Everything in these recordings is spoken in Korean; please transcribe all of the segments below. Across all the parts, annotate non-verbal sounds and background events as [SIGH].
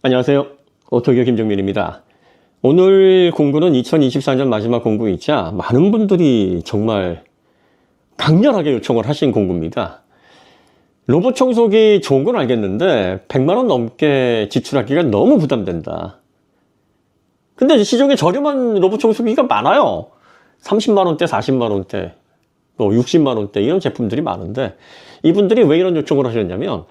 안녕하세요. 오토교 김정민입니다. 오늘 공구는 2024년 마지막 공구이자 많은 분들이 정말 강렬하게 요청을 하신 공구입니다. 로봇 청소기 좋은 건 알겠는데 100만원 넘게 지출하기가 너무 부담된다. 근데 시중에 저렴한 로봇 청소기가 많아요. 30만원대, 40만원대, 뭐 60만원대 이런 제품들이 많은데 이분들이 왜 이런 요청을 하셨냐면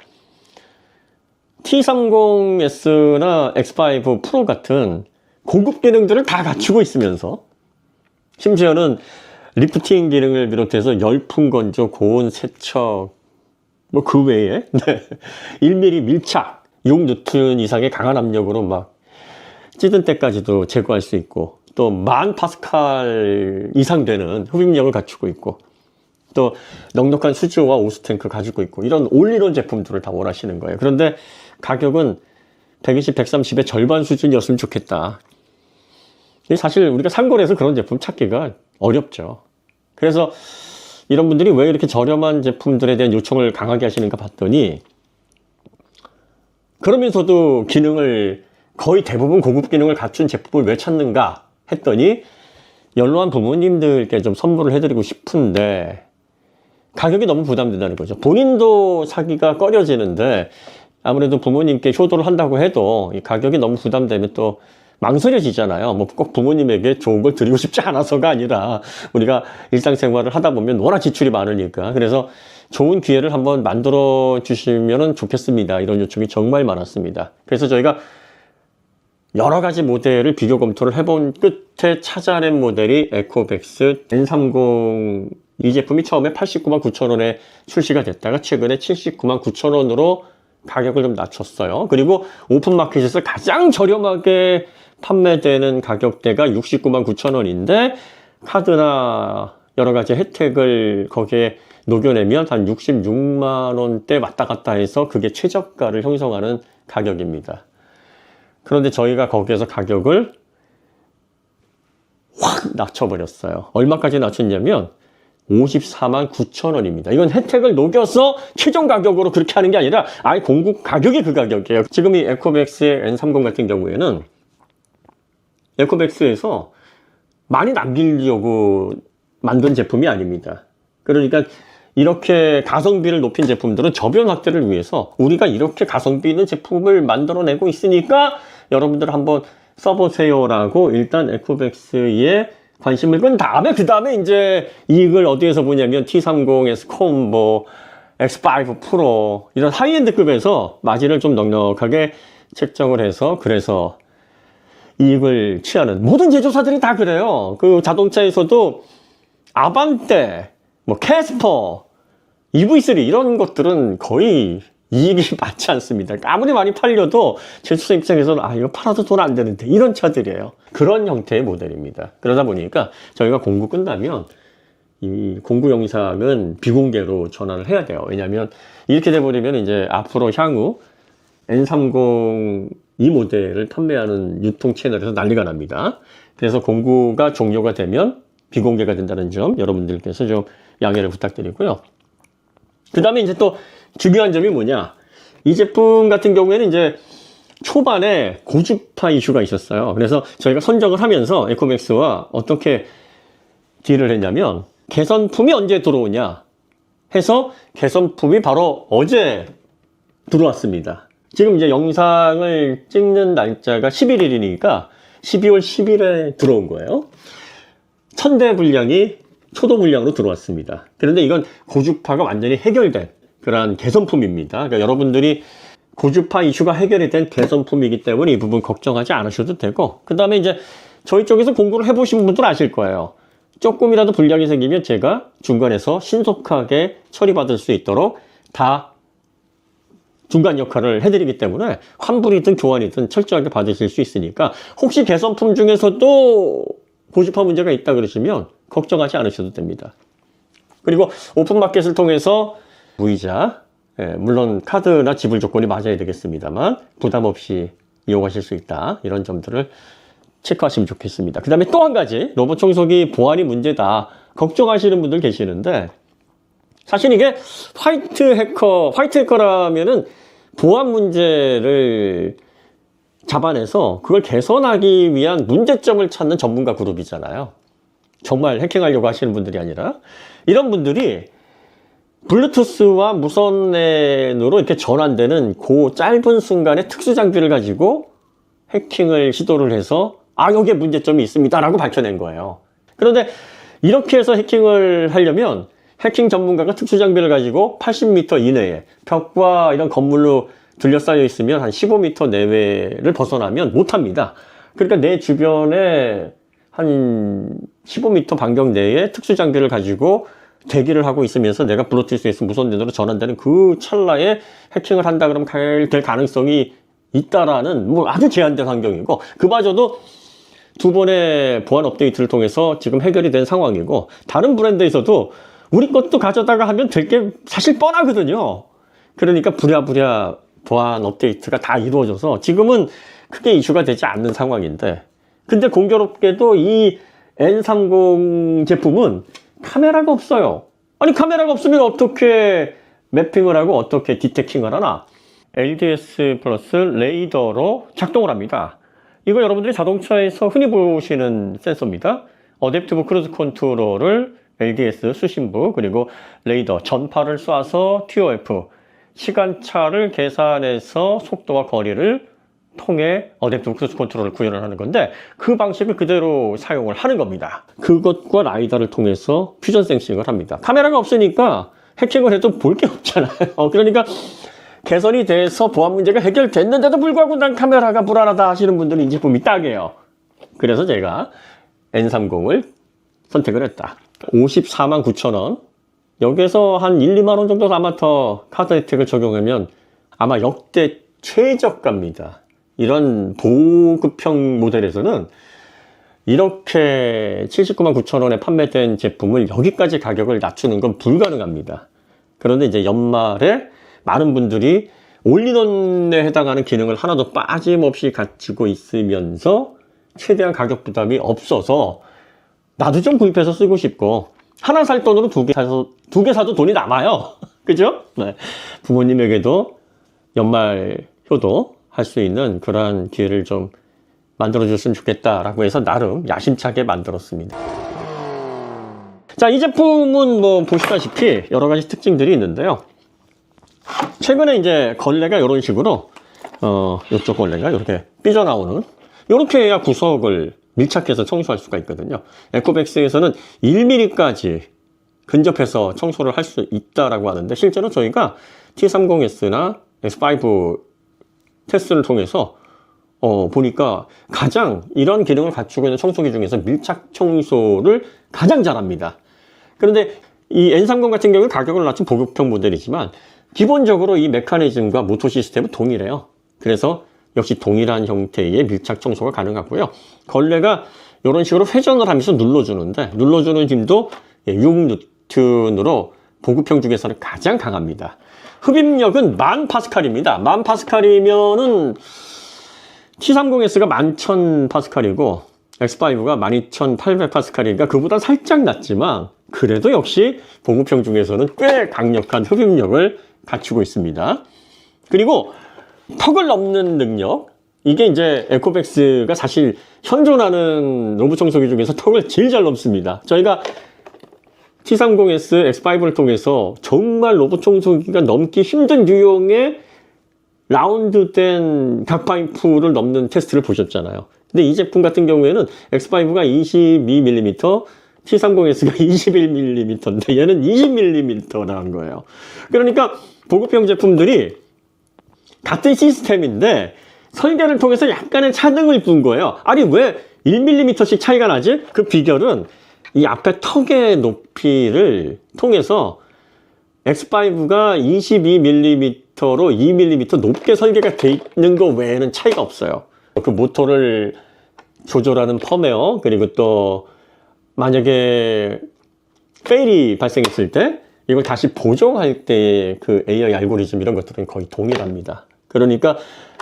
T30S나 X5 프로 같은 고급 기능들을 다 갖추고 있으면서 심지어는 리프팅 기능을 비롯해서 열풍 건조, 고온 세척, 뭐 그 외에 [LAUGHS] 네. 1mm 밀착, 6뉴튼 이상의 강한 압력으로 막 찌든 때까지도 제거할 수 있고 또 만 파스칼 이상 되는 흡입력을 갖추고 있고 또 넉넉한 수조와 오스탱크 가지고 있고 이런 올리론 제품들을 다 원하시는 거예요. 그런데 가격은 120, 130의 절반 수준이었으면 좋겠다. 사실 우리가 상거래에서 그런 제품 찾기가 어렵죠. 그래서 이런 분들이 왜 이렇게 저렴한 제품들에 대한 요청을 강하게 하시는가 봤더니 그러면서도 기능을 거의 대부분 고급 기능을 갖춘 제품을 왜 찾는가 했더니 연로한 부모님들께 좀 선물을 해드리고 싶은데 가격이 너무 부담된다는 거죠. 본인도 사기가 꺼려지는데 아무래도 부모님께 효도를 한다고 해도 이 가격이 너무 부담되면 또 망설여지잖아요. 뭐 꼭 부모님에게 좋은 걸 드리고 싶지 않아서가 아니라 우리가 일상생활을 하다 보면 워낙 지출이 많으니까 그래서 좋은 기회를 한번 만들어 주시면 좋겠습니다. 이런 요청이 정말 많았습니다. 그래서 저희가 여러 가지 모델을 비교 검토를 해본 끝에 찾아낸 모델이 에코백스 N30 이 제품이 처음에 89만 9천 원에 출시가 됐다가 최근에 79만 9천 원으로 가격을 좀 낮췄어요. 그리고 오픈마켓에서 가장 저렴하게 판매되는 가격대가 69만 9천 원인데 카드나 여러 가지 혜택을 거기에 녹여내면 한 66만 원대 왔다 갔다 해서 그게 최저가를 형성하는 가격입니다. 그런데 저희가 거기에서 가격을 확 낮춰버렸어요. 얼마까지 낮췄냐면 54만 9천 원입니다. 이건 혜택을 녹여서 최종 가격으로 그렇게 하는 게 아니라 아예 공급 가격이 그 가격이에요. 지금 이 에코백스의 N30 같은 경우에는 에코백스에서 많이 남기려고 만든 제품이 아닙니다. 그러니까 이렇게 가성비를 높인 제품들은 저변 확대를 위해서 우리가 이렇게 가성비 있는 제품을 만들어내고 있으니까 여러분들 한번 써보세요라고 일단 에코백스에 관심을 끈 다음에 그 다음에 이제 이익을 어디에서 보냐면 T30, S콤, 뭐 X5 프로 이런 하이엔드급에서 마진을 좀 넉넉하게 책정을 해서 그래서 이익을 취하는 모든 제조사들이 다 그래요. 그 자동차에서도 아반떼, 뭐 캐스퍼, EV3 이런 것들은 거의 이익이 [LAUGHS] 많지 않습니다. 그러니까 아무리 많이 팔려도 제조사 입장에서는 아 이거 팔아도 돈 안 되는데 이런 차들이에요. 그런 형태의 모델입니다. 그러다 보니까 저희가 공구 끝나면 이 공구 영상은 비공개로 전환을 해야 돼요. 왜냐하면 이렇게 돼버리면 이제 앞으로 향후 N30 이 모델을 판매하는 유통 채널에서 난리가 납니다. 그래서 공구가 종료가 되면 비공개가 된다는 점 여러분들께서 좀 양해를 부탁드리고요. 그 다음에 이제 또 중요한 점이 뭐냐. 이 제품 같은 경우에는 이제 초반에 고주파 이슈가 있었어요. 그래서 저희가 선정을 하면서 에코맥스와 어떻게 딜을 했냐면 개선품이 언제 들어오냐 해서 개선품이 바로 어제 들어왔습니다. 지금 이제 영상을 찍는 날짜가 11일이니까 12월 10일에 들어온 거예요. 천대 분량이 초도 분량으로 들어왔습니다. 그런데 이건 고주파가 완전히 해결된 그러한 개선품입니다. 그러니까 여러분들이 고주파 이슈가 해결이 된 개선품이기 때문에 이 부분 걱정하지 않으셔도 되고 그 다음에 이제 저희 쪽에서 공부를 해보신 분들 아실 거예요. 조금이라도 불량이 생기면 제가 중간에서 신속하게 처리받을 수 있도록 다 중간 역할을 해드리기 때문에 환불이든 교환이든 철저하게 받으실 수 있으니까 혹시 개선품 중에서도 고주파 문제가 있다 그러시면 걱정하지 않으셔도 됩니다. 그리고 오픈마켓을 통해서 무이자, 예, 물론 카드나 지불 조건이 맞아야 되겠습니다만 부담 없이 이용하실 수 있다. 이런 점들을 체크하시면 좋겠습니다. 그 다음에 또 한 가지 로봇 청소기 보안이 문제다. 걱정하시는 분들 계시는데 사실 이게 화이트 해커, 화이트 해커라면은 보안 문제를 잡아내서 그걸 개선하기 위한 문제점을 찾는 전문가 그룹이잖아요. 정말 해킹하려고 하시는 분들이 아니라 이런 분들이 블루투스와 무선랜으로 이렇게 전환되는 그 짧은 순간에 특수 장비를 가지고 해킹을 시도를 해서 아 여기에 문제점이 있습니다 라고 밝혀낸 거예요. 그런데 이렇게 해서 해킹을 하려면 해킹 전문가가 특수 장비를 가지고 80m 이내에 벽과 이런 건물로 둘러싸여 있으면 한 15m 내외를 벗어나면 못합니다. 그러니까 내 주변에 한 15m 반경 내에 특수 장비를 가지고 대기를 하고 있으면서 내가 블루투스에서 무선電으로 전환되는 그 찰나에 해킹을 한다 그러면 갈- 될 가능성이 있다라는 뭐 아주 제한된 환경이고 그마저도 두 번의 보안 업데이트를 통해서 지금 해결이 된 상황이고 다른 브랜드에서도 우리 것도 가져다가 하면 될 게 사실 뻔하거든요. 그러니까 부랴부랴 보안 업데이트가 다 이루어져서 지금은 크게 이슈가 되지 않는 상황인데 근데 공교롭게도 이 N30 제품은 카메라가 없어요. 아니 카메라가 없으면 어떻게 매핑을 하고 어떻게 디테킹을 하나? LDS 플러스 레이더로 작동을 합니다. 이거 여러분들이 자동차에서 흔히 보시는 센서입니다. 어댑티브 크루즈 컨트롤을 LDS 수신부 그리고 레이더 전파를 쏴서 TOF 시간차를 계산해서 속도와 거리를 통해 어댑티브 크루즈 컨트롤을 구현을 하는 건데 그 방식을 그대로 사용을 하는 겁니다. 그것과 라이다를 통해서 퓨전 센싱을 합니다. 카메라가 없으니까 해킹을 해도 볼 게 없잖아요. [LAUGHS] 그러니까 개선이 돼서 보안 문제가 해결됐는데도 불구하고 난 카메라가 불안하다 하시는 분들은 이 제품이 딱이에요. 그래서 제가 N30을 선택을 했다. 54만 9천 원. 여기서 한 1, 2만 원 정도 아마 더 카드 혜택을 적용하면 아마 역대 최저가입니다. 이런 보급형 모델에서는 이렇게 79만 9천 원에 판매된 제품을 여기까지 가격을 낮추는 건 불가능합니다. 그런데 이제 연말에 많은 분들이 올리돈에 해당하는 기능을 하나도 빠짐없이 가지고 있으면서 최대한 가격 부담이 없어서 나도 좀 구입해서 쓰고 싶고 하나 살 돈으로 두 개 사서 두 개 사도 돈이 남아요. [LAUGHS] 그죠? 네. 부모님에게도 연말 효도 할 수 있는 그러한 기회를 좀 만들어 줬으면 좋겠다라고 해서 나름 야심차게 만들었습니다. 자, 이 제품은 뭐 보시다시피 여러 가지 특징들이 있는데요. 최근에 이제 걸레가 이런 식으로 어, 이쪽 걸레가 이렇게 삐져나오는 이렇게 해야 구석을 밀착해서 청소할 수가 있거든요. 에코백스에서는 1mm까지 근접해서 청소를 할 수 있다라고 하는데 실제로 저희가 T30S나 S5 테스트를 통해서 어, 보니까 가장 이런 기능을 갖추고 있는 청소기 중에서 밀착 청소를 가장 잘합니다. 그런데 이 N30 같은 경우는 가격을 낮춘 보급형 모델이지만 기본적으로 이 메커니즘과 모터 시스템은 동일해요. 그래서 역시 동일한 형태의 밀착 청소가 가능하고요. 걸레가 이런 식으로 회전을 하면서 눌러주는데 눌러주는 힘도 6뉴턴으로 보급형 중에서는 가장 강합니다. 흡입력은 만 파스칼입니다. 만 파스칼이면은 T30S가 11,000 파스칼이고 X5가 12,800 파스칼이니까 그보다 살짝 낮지만 그래도 역시 보급형 중에서는 꽤 강력한 흡입력을 갖추고 있습니다. 그리고 턱을 넘는 능력 이게 이제 에코백스가 사실 현존하는 로봇 청소기 중에서 턱을 제일 잘 넘습니다. 저희가 T30S X5를 통해서 정말 로봇 청소기가 넘기 힘든 유형의 라운드된 각파이프를 넘는 테스트를 보셨잖아요. 근데 이 제품 같은 경우에는 X5가 22mm, T30S가 21mm인데 얘는 20mm 나온 거예요. 그러니까 보급형 제품들이 같은 시스템인데 설계를 통해서 약간의 차등을 둔 거예요. 아니 왜 1mm씩 차이가 나지? 그 비결은 이 앞에 턱의 높이를 통해서 X5가 22mm로 2mm 높게 설계가 돼 있는 거 외에는 차이가 없어요. 그 모터를 조절하는 펌웨어 그리고 또 만약에 페일이 발생했을 때 이걸 다시 보정할 때 그 AI 알고리즘 이런 것들은 거의 동일합니다. 그러니까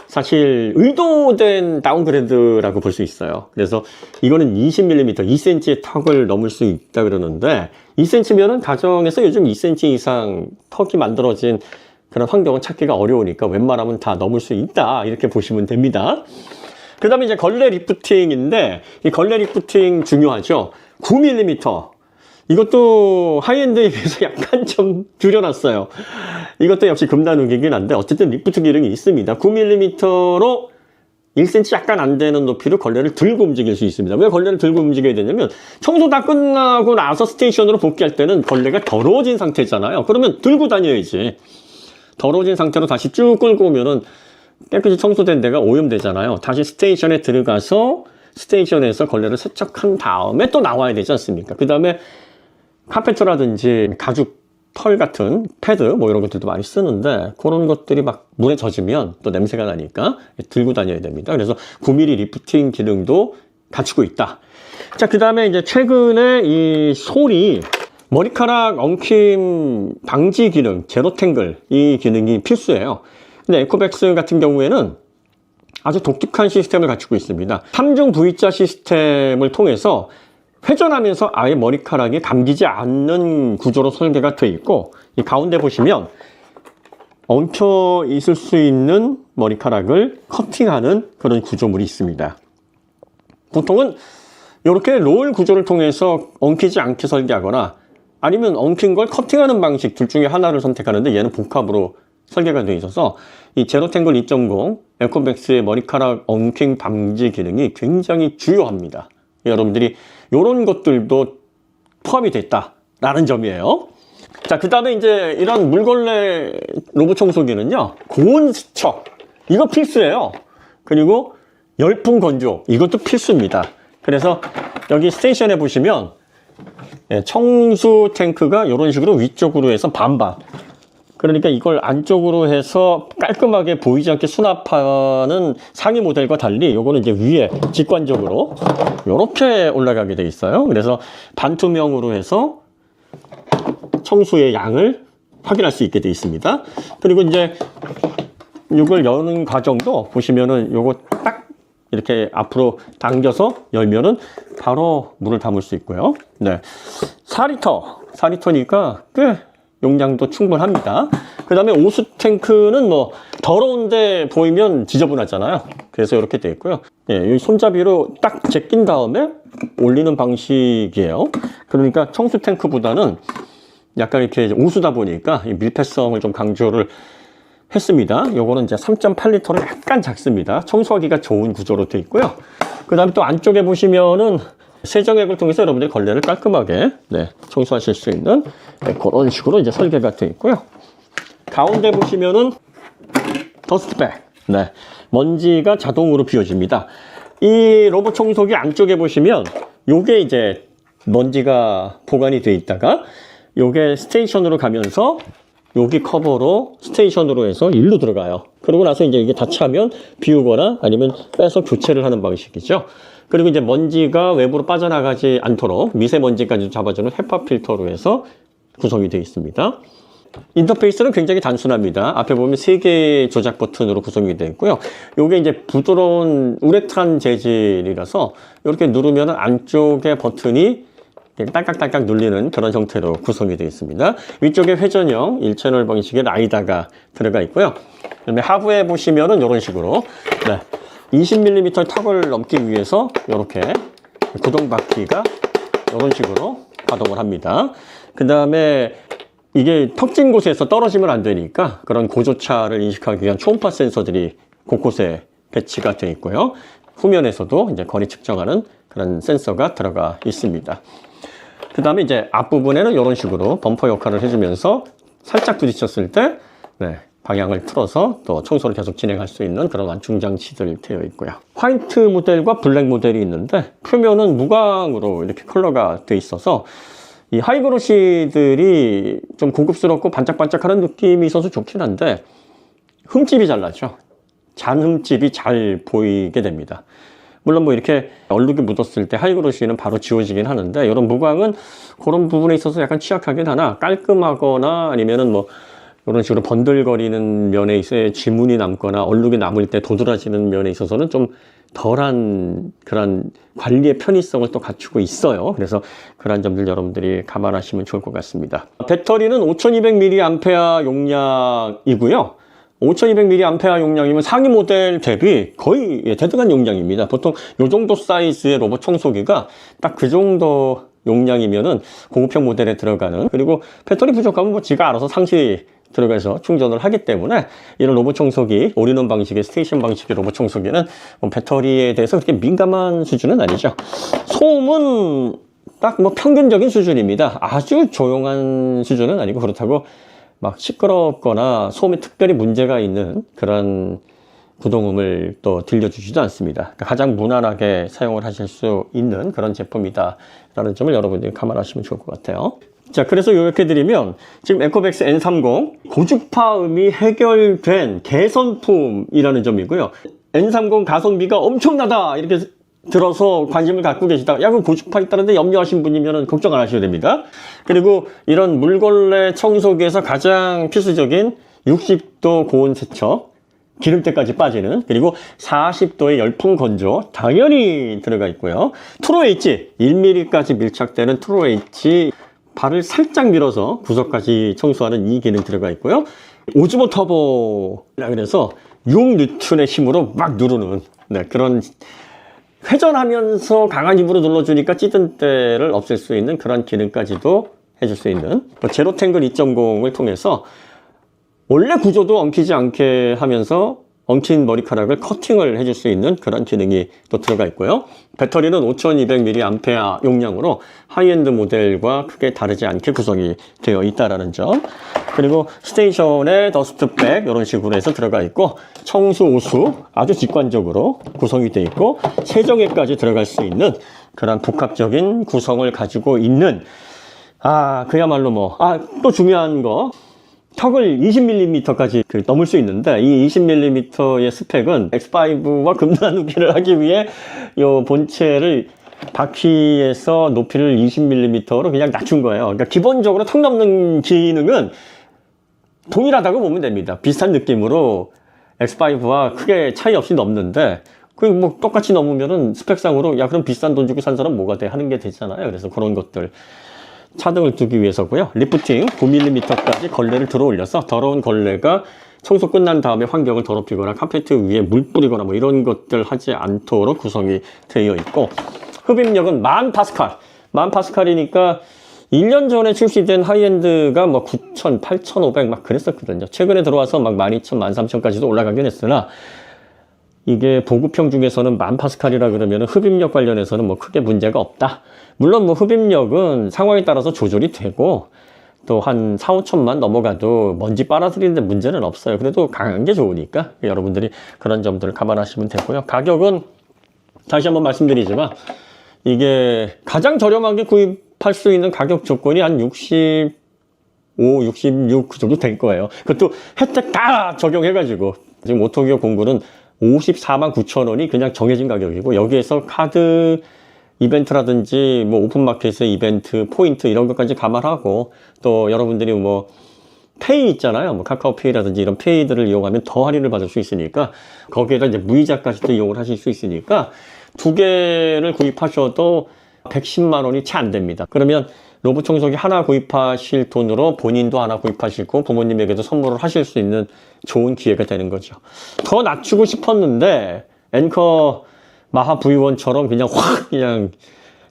사실 의도된 다운그레이드라고 볼 수 있어요. 그래서 이거는 20mm, 2cm의 턱을 넘을 수 있다 그러는데 2cm면은 가정에서 요즘 2cm 이상 턱이 만들어진 그런 환경은 찾기가 어려우니까 웬만하면 다 넘을 수 있다 이렇게 보시면 됩니다. 그 다음에 이제 걸레 리프팅인데, 이 걸레 리프팅 중요하죠. 9mm. 이것도 하이엔드에 비해서 약간 좀 줄여놨어요. 이것도 역시 금단우기긴 한데, 어쨌든 리프트 기능이 있습니다. 9mm로 1cm 약간 안 되는 높이로 걸레를 들고 움직일 수 있습니다. 왜 걸레를 들고 움직여야 되냐면 청소 다 끝나고 나서 스테이션으로 복귀할 때는 걸레가 더러워진 상태잖아요. 그러면 들고 다녀야지. 더러워진 상태로 다시 쭉 끌고 오면은 깨끗이 청소된 데가 오염되잖아요. 다시 스테이션에 들어가서 스테이션에서 걸레를 세척한 다음에 또 나와야 되지 않습니까? 그 다음에 카페트라든지 가죽 털 같은 패드 뭐 이런 것들도 많이 쓰는데 그런 것들이 막 물에 젖으면 또 냄새가 나니까 들고 다녀야 됩니다. 그래서 9mm 리프팅 기능도 갖추고 있다. 자, 그 다음에 이제 최근에 이 솔이 머리카락 엉킴 방지 기능, 제로 탱글 이 기능이 필수예요. 근데 에코백스 같은 경우에는 아주 독특한 시스템을 갖추고 있습니다. 3중 V자 시스템을 통해서 회전하면서 아예 머리카락이 감기지 않는 구조로 설계가 되어 있고 이 가운데 보시면 엉켜 있을 수 있는 머리카락을 커팅하는 그런 구조물이 있습니다. 보통은 이렇게 롤 구조를 통해서 엉키지 않게 설계하거나 아니면 엉킨 걸 커팅하는 방식 둘 중에 하나를 선택하는데 얘는 복합으로 설계가 되어 있어서 이 제로탱글 2.0 에코백스의 머리카락 엉킹 방지 기능이 굉장히 주요합니다. 여러분들이 이런 것들도 포함이 됐다라는 점이에요. 자, 그 다음에 이제 이런 물걸레 로봇 청소기는요, 고온 세척. 이거 필수예요. 그리고 열풍 건조. 이것도 필수입니다. 그래서 여기 스테이션에 보시면 예, 청수 탱크가 이런 식으로 위쪽으로 해서 반반. 그러니까 이걸 안쪽으로 해서 깔끔하게 보이지 않게 수납하는 상위 모델과 달리 요거는 이제 위에 직관적으로 이렇게 올라가게 돼 있어요. 그래서 반투명으로 해서 청수의 양을 확인할 수 있게 돼 있습니다. 그리고 이제 이걸 여는 과정도 보시면은 요거 딱 이렇게 앞으로 당겨서 열면은 바로 물을 담을 수 있고요. 네. 4리터. 4리터니까 꽤 용량도 충분합니다. 그 다음에 오수 탱크는 뭐 더러운데 보이면 지저분하잖아요. 그래서 이렇게 되어 있고요. 예, 이 손잡이로 딱 제낀 다음에 올리는 방식이에요. 그러니까 청수 탱크보다는 약간 이렇게 오수다 보니까 이 밀폐성을 좀 강조를 했습니다. 요거는 이제 3.8리터로 약간 작습니다. 청소하기가 좋은 구조로 되어 있고요. 그 다음에 또 안쪽에 보시면은 세정액을 통해서 여러분들이 걸레를 깔끔하게 네, 청소하실 수 있는 네, 그런 식으로 이제 설계가 되어 있고요. 가운데 보시면은 더스트백. 네. 먼지가 자동으로 비워집니다. 이 로봇 청소기 안쪽에 보시면 요게 이제 먼지가 보관이 되어 있다가 요게 스테이션으로 가면서 여기 커버로 스테이션으로 해서 일로 들어가요. 그러고 나서 이제 이게 다 차면 비우거나 아니면 빼서 교체를 하는 방식이죠. 그리고 이제 먼지가 외부로 빠져나가지 않도록 미세먼지까지 잡아주는 헤파 필터로 해서 구성이 되어 있습니다. 인터페이스는 굉장히 단순합니다. 앞에 보면 세 개의 조작 버튼으로 구성이 되어 있고요. 이게 이제 부드러운 우레탄 재질이라서 이렇게 누르면 안쪽에 버튼이 딸깍딸깍 눌리는 그런 형태로 구성이 되어 있습니다. 위쪽에 회전형 1채널 방식의 라이다가 들어가 있고요. 그다음에 하부에 보시면은 이런 식으로 네, 20mm 턱을 넘기 위해서 이렇게 구동 바퀴가 이런 식으로 가동을 합니다. 그 다음에 이게 턱진 곳에서 떨어지면 안 되니까 그런 고조차를 인식하기 위한 초음파 센서들이 곳곳에 배치가 되어 있고요. 후면에서도 이제 거리 측정하는 그런 센서가 들어가 있습니다. 그 다음에 이제 앞부분에는 이런 식으로 범퍼 역할을 해주면서 살짝 부딪혔을 때 네, 방향을 틀어서 또 청소를 계속 진행할 수 있는 그런 완충 장치들 되어 있고요. 화이트 모델과 블랙 모델이 있는데 표면은 무광으로 이렇게 컬러가 되어 있어서 이 하이그로시들이 좀 고급스럽고 반짝반짝하는 느낌이 있어서 좋긴 한데 흠집이 잘 나죠. 잔 흠집이 잘 보이게 됩니다. 물론 뭐 이렇게 얼룩이 묻었을 때 하이그로시는 바로 지워지긴 하는데 이런 무광은 그런 부분에 있어서 약간 취약하긴 하나 깔끔하거나 아니면은 뭐 이런 식으로 번들거리는 면에 있어 지문이 남거나 얼룩이 남을 때 도드라지는 면에 있어서는 좀 덜한 그런 관리의 편의성을 또 갖추고 있어요. 그래서 그런 점들 여러분들이 감안하시면 좋을 것 같습니다. 배터리는 5200mAh 용량이고요. 5200mAh 용량이면 상위 모델 대비 거의 예, 대등한 용량입니다. 보통 이 정도 사이즈의 로봇 청소기가 딱 그 정도 용량이면은 고급형 모델에 들어가는 그리고 배터리 부족하면 뭐 지가 알아서 상시 들어가서 충전을 하기 때문에 이런 로봇 청소기 올인원 방식의 스테이션 방식의 로봇 청소기는 뭐 배터리에 대해서 그렇게 민감한 수준은 아니죠. 소음은 딱 뭐 평균적인 수준입니다. 아주 조용한 수준은 아니고 그렇다고 막 시끄럽거나 소음에 특별히 문제가 있는 그런 구동음을 또 들려주지도 않습니다. 그러니까 가장 무난하게 사용을 하실 수 있는 그런 제품이다. 라는 점을 여러분들이 감안하시면 좋을 것 같아요. 자, 그래서 이렇게 드리면 지금 에코백스 N30 고주파음이 해결된 개선품이라는 점이고요. N30 가성비가 엄청나다 이렇게 들어서 관심을 갖고 계시다. 야, 그 고주파 있다는데 염려하신 분이면 걱정 안 하셔도 됩니다. 그리고 이런 물걸레 청소기에서 가장 필수적인 60도 고온 세척, 기름때까지 빠지는 그리고 40도의 열풍 건조 당연히 들어가 있고요. 트로 H 1mm까지 밀착되는 트로 H 발을 살짝 밀어서 구석까지 청소하는 이 기능 들어가 있고요. 오즈모 터보라 그래서 6뉴턴의 힘으로 막 누르는 네, 그런 회전하면서 강한 힘으로 눌러주니까 찌든 때를 없앨 수 있는 그런 기능까지도 해줄 수 있는 뭐 제로탱글 2.0을 통해서 원래 구조도 엉키지 않게 하면서 엉킨 머리카락을 커팅을 해줄 수 있는 그런 기능이 또 들어가 있고요. 배터리는 5200mAh 용량으로 하이엔드 모델과 크게 다르지 않게 구성이 되어 있다라는 점. 그리고 스테이션에 더스트백 이런 식으로 해서 들어가 있고 청수, 오수 아주 직관적으로 구성이 되어 있고 세정에까지 들어갈 수 있는 그런 복합적인 구성을 가지고 있는 아 그야말로 뭐 아 또 중요한 거 턱을 20mm까지 그 넘을 수 있는데 이 20mm의 스펙은 X5와 [LAUGHS] 금나누기를 하기 위해 요 본체를 바퀴에서 높이를 20mm로 그냥 낮춘 거예요. 그러니까 기본적으로 턱 넘는 기능은 동일하다고 보면 됩니다. 비슷한 느낌으로 X5와 크게 차이 없이 넘는데 그뭐 똑같이 넘으면은 스펙상으로 야 그럼 비싼 돈 주고 산 사람 뭐가 돼 하는 게 되잖아요. 그래서 그런 것들 차등을 두기 위해서고요. 리프팅 9mm까지 걸레를 들어 올려서 더러운 걸레가 청소 끝난 다음에 환경을 더럽히거나 카페트 위에 물 뿌리거나 뭐 이런 것들 하지 않도록 구성이 되어 있고 흡입력은 만 파스칼 만 파스칼이니까 1년 전에 출시된 하이엔드가 뭐 9,000, 8,500 막 그랬었거든요. 최근에 들어와서 막 12,000, 13,000까지도 올라가긴 했으나 이게 보급형 중에서는 만 파스칼이라 그러면 흡입력 관련해서는 뭐 크게 문제가 없다. 물론 뭐 흡입력은 상황에 따라서 조절이 되고 또 한 4, 5천만 넘어가도 먼지 빨아들이는데 문제는 없어요. 그래도 강한 게 좋으니까 여러분들이 그런 점들을 감안하시면 되고요. 가격은 다시 한번 말씀드리지만 이게 가장 저렴하게 구입할 수 있는 가격 조건이 한 65, 66 그 정도 될 거예요. 그것도 혜택 다 적용해가지고 지금 오토기어 공구는 54만 9천 원이 그냥 정해진 가격이고 여기에서 카드 이벤트라든지 뭐 오픈마켓의 이벤트 포인트 이런 것까지 감안하고 또 여러분들이 뭐 페이 있잖아요. 뭐 카카오페이라든지 이런 페이들을 이용하면 더 할인을 받을 수 있으니까 거기에다 이제 무이자까지도 이용을 하실 수 있으니까 두 개를 구입하셔도 110만 원이 채 안 됩니다. 그러면 로봇 청소기 하나 구입하실 돈으로 본인도 하나 구입하시고 부모님에게도 선물을 하실 수 있는 좋은 기회가 되는 거죠. 더 낮추고 싶었는데 앵커 마하 V1처럼 그냥 확 그냥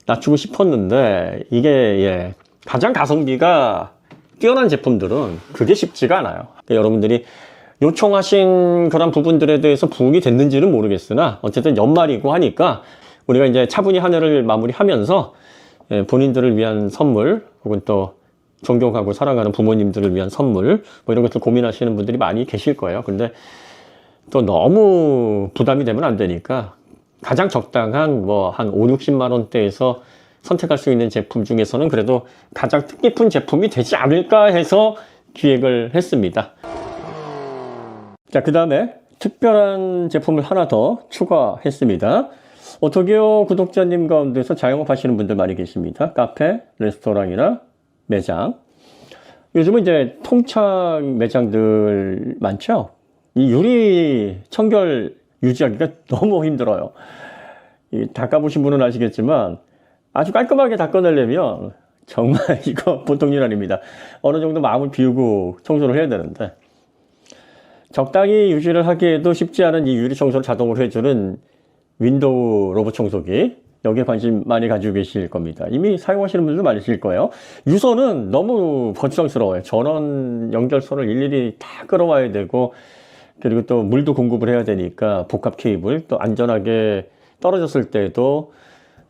낮추고 싶었는데 이게 예, 가장 가성비가 뛰어난 제품들은 그게 쉽지가 않아요. 그러니까 여러분들이 요청하신 그런 부분들에 대해서 부응이 됐는지는 모르겠으나 어쨌든 연말이고 하니까 우리가 이제 차분히 한 해를 마무리하면서 예, 본인들을 위한 선물 혹은 또 존경하고 사랑하는 부모님들을 위한 선물 뭐 이런 것들 고민하시는 분들이 많이 계실 거예요. 근데 또 너무 부담이 되면 안 되니까 가장 적당한 뭐 한 5, 60만 원대에서 선택할 수 있는 제품 중에서는 그래도 가장 뜻깊은 제품이 되지 않을까 해서 기획을 했습니다. 자, 그 다음에 특별한 제품을 하나 더 추가했습니다. 오토기오 구독자님 가운데서 자영업 하시는 분들 많이 계십니다. 카페, 레스토랑이나 매장. 요즘은 이제 통창 매장들 많죠? 이 유리 청결 유지하기가 [LAUGHS] 너무 힘들어요. 이 닦아보신 분은 아시겠지만 아주 깔끔하게 닦아내려면 정말 [LAUGHS] 이거 보통 일 아닙니다. 어느 정도 마음을 비우고 청소를 해야 되는데 적당히 유지를 하기에도 쉽지 않은 이 유리 청소를 자동으로 해주는 윈도우 로봇 청소기 여기에 관심 많이 가지고 계실 겁니다. 이미 사용하시는 분들도 많으실 거예요. 유선은 너무 거추장스러워요. 전원 연결선을 일일이 다 끌어와야 되고 그리고 또 물도 공급을 해야 되니까 복합 케이블 또 안전하게 떨어졌을 때도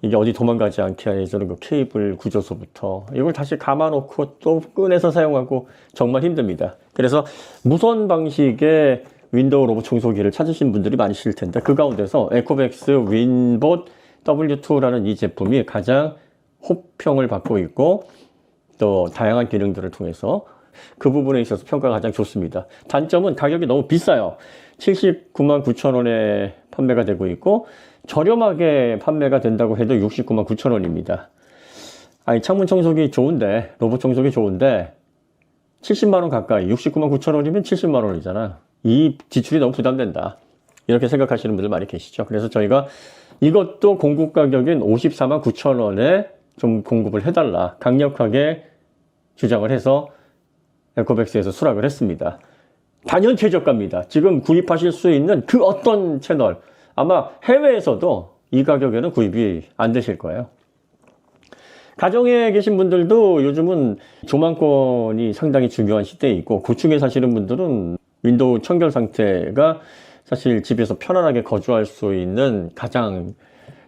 이게 어디 도망가지 않게 해주는 그 케이블 구조소부터 이걸 다시 감아놓고 또 꺼내서 사용하고 정말 힘듭니다. 그래서 무선 방식의 윈도우 로봇 청소기를 찾으신 분들이 많으실 텐데 그 가운데서 에코백스 윈봇 W2라는 이 제품이 가장 호평을 받고 있고 또 다양한 기능들을 통해서 그 부분에 있어서 평가가 가장 좋습니다. 단점은 가격이 너무 비싸요. 79만 9천 원에 판매가 되고 있고 저렴하게 판매가 된다고 해도 69만 9천 원입니다. 아니 창문 청소기 좋은데 로봇 청소기 좋은데 70만 원 가까이 69만 9천 원이면 70만 원이잖아. 이 지출이 너무 부담된다. 이렇게 생각하시는 분들 많이 계시죠. 그래서 저희가 이것도 공급 가격인 54만 9천 원에 좀 공급을 해달라 강력하게 주장을 해서 에코백스에서 수락을 했습니다. 단연 최저가입니다. 지금 구입하실 수 있는 그 어떤 채널 아마 해외에서도 이 가격에는 구입이 안 되실 거예요. 가정에 계신 분들도 요즘은 조망권이 상당히 중요한 시대에 있고 고층에 사시는 분들은 윈도우 청결 상태가 사실 집에서 편안하게 거주할 수 있는 가장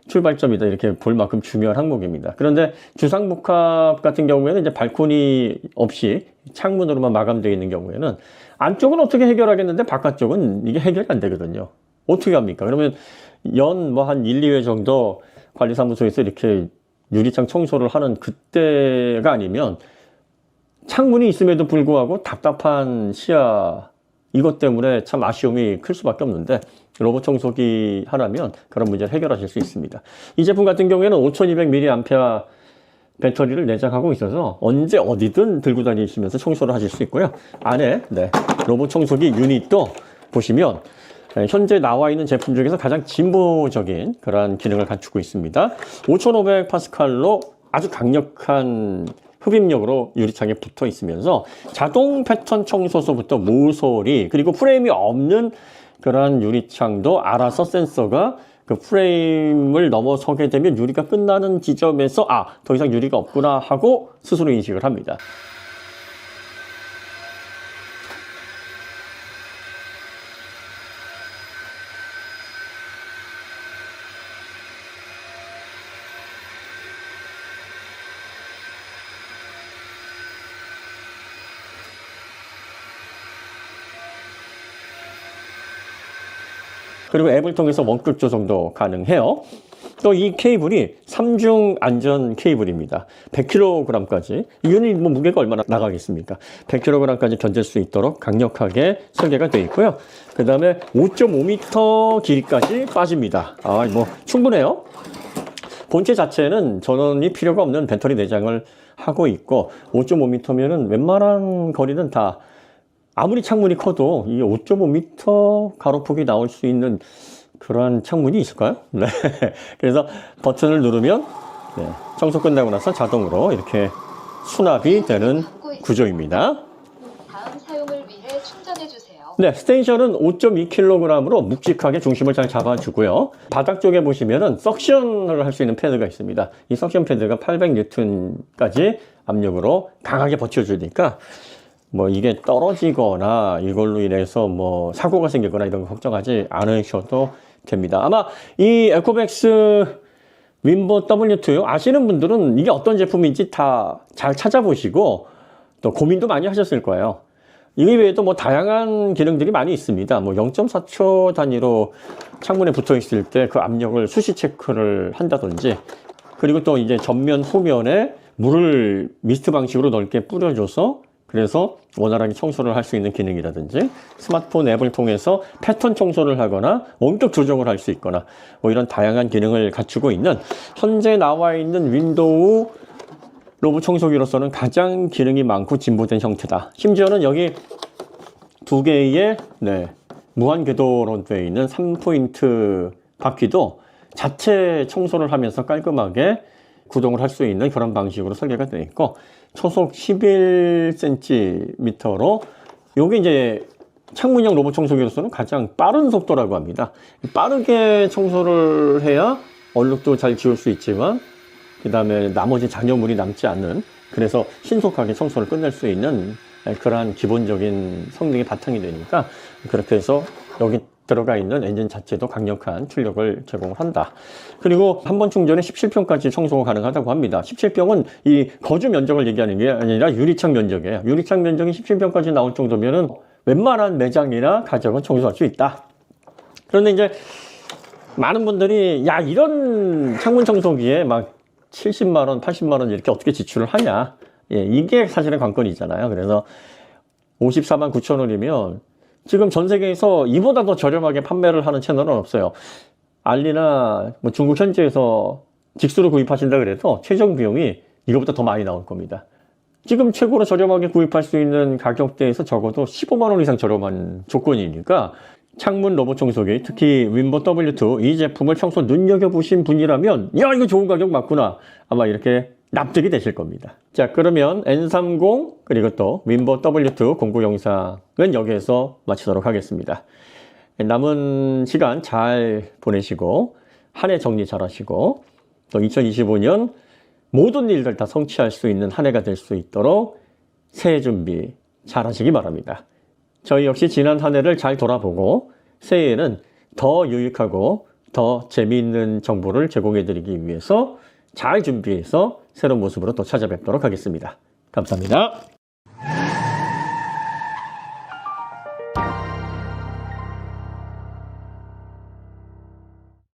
출발점이다 이렇게 볼 만큼 중요한 항목입니다. 그런데 주상복합 같은 경우에는 이제 발코니 없이 창문으로만 마감되어 있는 경우에는 안쪽은 어떻게 해결하겠는데 바깥쪽은 이게 해결이 안 되거든요. 어떻게 합니까? 그러면 연 뭐 한 1, 2회 정도 관리사무소에서 이렇게 유리창 청소를 하는 그때가 아니면 창문이 있음에도 불구하고 답답한 시야 이것 때문에 참 아쉬움이 클 수밖에 없는데 로봇 청소기 하나면 그런 문제를 해결하실 수 있습니다. 이 제품 같은 경우에는 5200mAh 배터리를 내장하고 있어서 언제 어디든 들고 다니시면서 청소를 하실 수 있고요. 안에 네, 로봇 청소기 유닛도 보시면 네, 현재 나와 있는 제품 중에서 가장 진보적인 그러한 기능을 갖추고 있습니다. 5500 파스칼로 아주 강력한 흡입력으로 유리창에 붙어 있으면서 자동 패턴 청소소부터 모서리 그리고 프레임이 없는 그러한 유리창도 알아서 센서가 그 프레임을 넘어서게 되면 유리가 끝나는 지점에서 아, 더 이상 유리가 없구나 하고 스스로 인식을 합니다. 그리고 앱을 통해서 원격 조정도 가능해요. 또 이 케이블이 삼중 안전 케이블입니다. 100kg까지. 이 유닛 뭐 무게가 얼마나 나가겠습니까? 100kg까지 견딜 수 있도록 강력하게 설계가 되어 있고요. 그 다음에 5.5m 길이까지 빠집니다. 아, 뭐 충분해요. 본체 자체는 전원이 필요가 없는 배터리 내장을 하고 있고 5.5m면은 웬만한 거리는 다 아무리 창문이 커도 이 5.5m 가로폭이 나올 수 있는 그러한 창문이 있을까요? [LAUGHS] 네. 그래서 버튼을 누르면 네, 청소 끝나고 나서 자동으로 이렇게 수납이 되는 구조입니다. 다음 사용을 위해 충전해 주세요. 네, 스테이션은 5.2kg으로 묵직하게 중심을 잘 잡아주고요. 바닥 쪽에 보시면은 석션을 할 수 있는 패드가 있습니다. 이 석션 패드가 800N까지 압력으로 강하게 버텨주니까 뭐 이게 떨어지거나 이걸로 인해서 뭐 사고가 생기거나 이런 거 걱정하지 않으셔도 됩니다. 아마 이 에코백스 윈보 W2 아시는 분들은 이게 어떤 제품인지 다 잘 찾아보시고 또 고민도 많이 하셨을 거예요. 이 외에도 뭐 다양한 기능들이 많이 있습니다. 뭐 0.4초 단위로 창문에 붙어 있을 때 그 압력을 수시 체크를 한다든지 그리고 또 이제 전면 후면에 물을 미스트 방식으로 넓게 뿌려줘서 그래서 원활하게 청소를 할 수 있는 기능이라든지 스마트폰 앱을 통해서 패턴 청소를 하거나 원격 조정을 할 수 있거나 뭐 이런 다양한 기능을 갖추고 있는 현재 나와 있는 윈도우 로봇 청소기로서는 가장 기능이 많고 진보된 형태다. 심지어는 여기 두 개의 네, 무한 궤도로 되어 있는 3포인트 바퀴도 자체 청소를 하면서 깔끔하게 구동을 할 수 있는 그런 방식으로 설계가 되어 있고 초속 11cm로 요게 이제 창문형 로봇 청소기로서는 가장 빠른 속도라고 합니다. 빠르게 청소를 해야 얼룩도 잘 지울 수 있지만 그 다음에 나머지 잔여물이 남지 않는 그래서 신속하게 청소를 끝낼 수 있는 그러한 기본적인 성능이 바탕이 되니까 그렇게 해서 여기 들어가 있는 엔진 자체도 강력한 출력을 제공한다. 그리고 한 번 충전에 17평까지 청소가 가능하다고 합니다. 17평은 이 거주 면적을 얘기하는 게 아니라 유리창 면적이에요. 유리창 면적이 17평까지 나올 정도면은 웬만한 매장이나 가정은 청소할 수 있다. 그런데 이제 많은 분들이 야 이런 창문 청소기에 막 70만 원, 80만 원 이렇게 어떻게 지출을 하냐? 예, 이게 사실은 관건이잖아요. 그래서 54만 9천 원이면 지금 전 세계에서 이보다 더 저렴하게 판매를 하는 채널은 없어요. 알리나 뭐 중국 현지에서 직수로 구입하신다 그래도 최종 비용이 이거보다 더 많이 나올 겁니다. 지금 최고로 저렴하게 구입할 수 있는 가격대에서 적어도 15만 원 이상 저렴한 조건이니까 창문 로봇 청소기, 특히 윈보 W2 이 제품을 평소 눈여겨보신 분이라면 야 이거 좋은 가격 맞구나 아마 이렇게 납득이 되실 겁니다. 자 그러면 N30 그리고 또 윈보 W2 공구 영상은 여기에서 마치도록 하겠습니다. 남은 시간 잘 보내시고 한 해 정리 잘 하시고 또 2025년 모든 일들 다 성취할 수 있는 한 해가 될 수 있도록 새해 준비 잘 하시기 바랍니다. 저희 역시 지난 한 해를 잘 돌아보고 새해에는 더 유익하고 더 재미있는 정보를 제공해 드리기 위해서 잘 준비해서 새로운 모습으로 또 찾아뵙도록 하겠습니다. 감사합니다.